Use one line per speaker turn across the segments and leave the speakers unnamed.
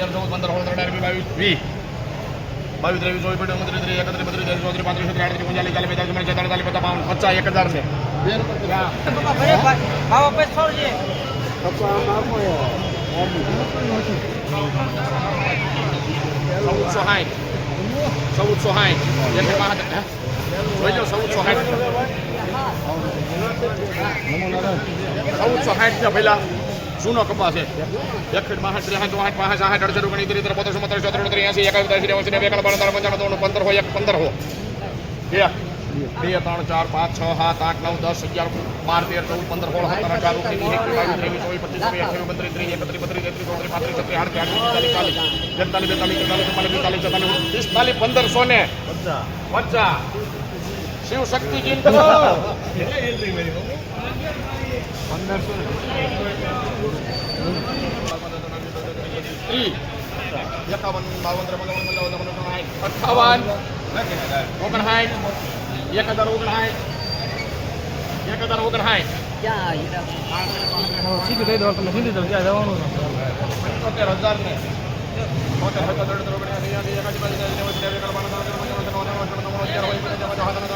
पंचावन्न पंधरा सोळा सतरा अठरा बावीस वीस बावीस तेवीस चोवीस पंचवीस पंचवीस त्रेवीस एकत्र बत्तीस चाळीस चौतीस पंचवीस सतरा अडतीस पंचाळीस चाळीस पचास पन्नास चाळीस चाळीस पचास बावन्न पचास एक हज़ार से Saúde Sorrain. Saúde Sorrain. Dia tem barra. Olha o Saúde Sorrain. Saúde Sorrain, já vai lá. જૂનો કપાસ છે એક ફીટ બાસઠ ત્રેસઠ ચોસઠ પાસઠ સાઠ અડસઠ ઓગણીસ ત્રીસ ત્રીસ પોત્રીસ ચોત્રીસ ચોત્રીસ ત્રીસ એસી એકાવીસ ત્રીસ નેવું નેવું એકાવન બાવન પંચાવન પંચાવન ત્રણ પંદર હોય એક પંદર હો બે બે ત્રણ ચાર પાંચ છ સાત આઠ નવ દસ અગિયાર બાર તેર ચૌદ પંદર સોળ સત્તર અઢાર ઓગણીસ વીસ એકવીસ બાવીસ ત્રેવીસ ચોવીસ પચીસ છવ્વીસ અઠ્યાવીસ બત્રીસ ત્રીસ એકત્રીસ બત્રીસ તેત્રીસ ચોત્રીસ પાંત્રીસ છત્રીસ આડત્રીસ આડત્રીસ ચાલીસ ચાલીસ એકતાલીસ બેતાલીસ તેતાલીસ ચુમ્માલીસ પિસ્તાલીસ છેતાલીસ પિસ્તાલીસ પંદરસો ને પચાસ શિવ શક્તિ ચિંતન. ત્રીસ એકાવન બાવન ત્રેપન અઠ્ઠાવન ઓગણસાઠ એક હજાર ઓગણસાઠ. એક હજાર ઓગણસાઠ.
સીધું કહી દો તમે સીધું જાઓ ત્યાં જવાનું
પંચોતેર હજાર ને. તોતેર હજાર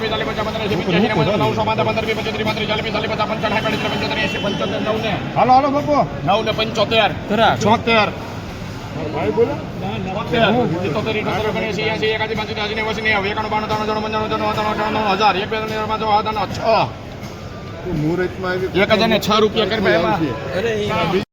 પંચાલીસ ચાલીસ પચાસ પંદર એંસી પંચ્યાસી નવસો પંચોતેર પાંત્રીસ ચાલીસ પચાસ પંચાવન સાઠ પંચોતેર એંસી પંચોતેર નવ ને
હાલો હાલો બાપુ
નવ ને પંચોતેર છોતેર એક હજાર ને છ રૂપિયા